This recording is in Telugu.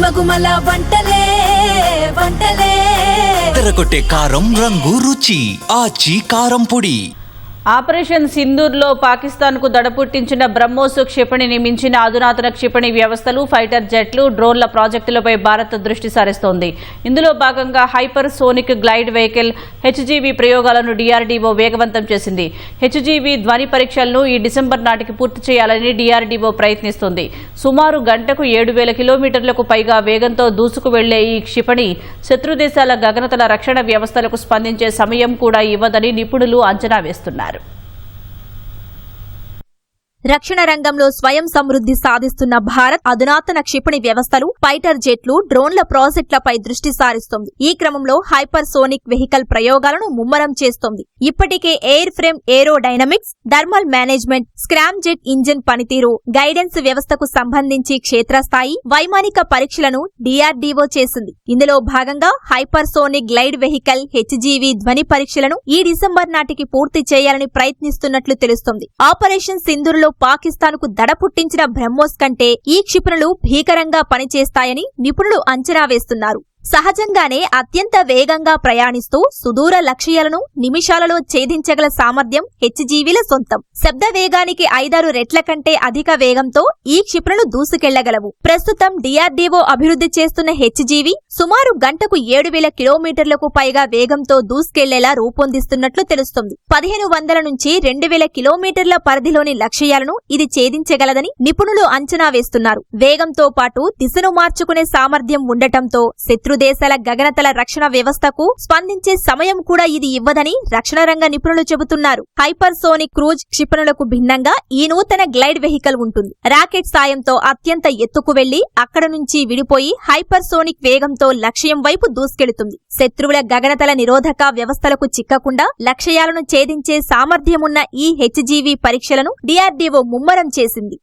గుమగుమల వంటలే వంటలే. తెరకొట్టే కారం రంగు రుచి ఆచి కారం పొడి. ఆపరేషన్ సింధూర్లో పాకిస్తాన్కు దడపుట్టించిన బ్రహ్మోస్ క్షిపణిని మించిన అధునాతన క్షిపణి వ్యవస్థలు ఫైటర్ జెట్లు డ్రోన్ల ప్రాజెక్టులపై భారత్ దృష్టి సారిస్తోంది. ఇందులో భాగంగా hypersonic glide vehicle HGV ప్రయోగాలను డీఆర్డీఓ వేగవంతం చేసింది. హెచ్జీవీ ధ్వని పరీక్షలను ఈ డిసెంబర్ నాటికి పూర్తి చేయాలని డీఆర్డీఓ ప్రయత్నిస్తోంది. సుమారు గంటకు ఏడు వేల కిలోమీటర్లకు పైగా వేగంతో దూసుకు వెళ్ళే ఈ క్షిపణి శత్రు దేశాల గగనతల రక్షణ వ్యవస్థలకు స్పందించే సమయం కూడా ఇవ్వదని నిపుణులు అంచనా వేస్తున్నారు. రక్షణ రంగంలో స్వయం సమృద్ధి సాధిస్తున్న భారత్ అధునాతన క్షిపణి వ్యవస్థలు ఫైటర్ జెట్లు డ్రోన్ల ప్రాజెక్టులపై దృష్టి సారిస్తోంది. ఈ క్రమంలో హైపర్ సోనిక్ వెహికల్ ప్రయోగాలను ముమ్మరం చేస్తోంది. ఇప్పటికే airframe aerodynamics thermal management scramjet engine పనితీరు గైడెన్స్ వ్యవస్థకు సంబంధించి క్షేత్రస్థాయి వైమానిక పరీక్షలను డిఆర్డీఓ చేసింది. ఇందులో భాగంగా hypersonic glide vehicle HGV ధ్వని పరీక్షలను ఈ డిసెంబర్ నాటికి పూర్తి చేయాలని ప్రయత్నిస్తున్నట్లు తెలుస్తోంది. ఆపరేషన్ సింధూర్లో పాకిస్తాన్కు దడ పుట్టించిన బ్రహ్మోస్ కంటే ఈ క్షిపణులు భీకరంగా పనిచేస్తాయని నిపుణులు అంచనా వేస్తున్నారు. సహజంగానే అత్యంత వేగంగా ప్రయాణిస్తూ సుదూర లక్ష్యాలను నిమిషాలలో ఛేదించగల సామర్థ్యం హెచ్జీవీల సొంతం. శబ్ద వేగానికి ఐదారు రెట్ల కంటే అధిక వేగంతో ఈ క్షిపణులు దూసుకెళ్ళగలవు. ప్రస్తుతం డిఆర్డీఓ అభివృద్ధి చేస్తున్న హెచ్జీవీ సుమారు గంటకు ఏడు వేల కిలోమీటర్లకు పైగా వేగంతో దూసుకెళ్ళేలా రూపొందిస్తున్నట్లు తెలుస్తుంది. పదిహేను వందల నుంచి రెండు వేల కిలోమీటర్ల పరిధిలోని లక్ష్యాలను ఇది ఛేదించగలదని నిపుణులు అంచనా వేస్తున్నారు. వేగంతో పాటు దిశను మార్చుకునే సామర్థ్యం ఉండటంతో శత్రు దేశాల గగనతల రక్షణ వ్యవస్థకు స్పందించే సమయం కూడా ఇది ఇవ్వదని రక్షణ రంగ నిపుణులు చెబుతున్నారు. హైపర్ సోనిక్ క్రూజ్ క్షిపణులకు భిన్నంగా ఈ నూతన గ్లైడ్ వెహికల్ ఉంటుంది. రాకెట్ సాయంతో అత్యంత ఎత్తుకు వెళ్ళి అక్కడ నుంచి విడిపోయి హైపర్ సోనిక్ వేగంతో లక్ష్యం వైపు దూసుకెళుతుంది. శత్రువుల గగనతల నిరోధక వ్యవస్థలకు చిక్కకుండా లక్ష్యాలను ఛేదించే సామర్థ్యమున్న ఈ హెచ్జీవీ పరీక్షలను డిఆర్డీఓ ముమ్మరం చేసింది.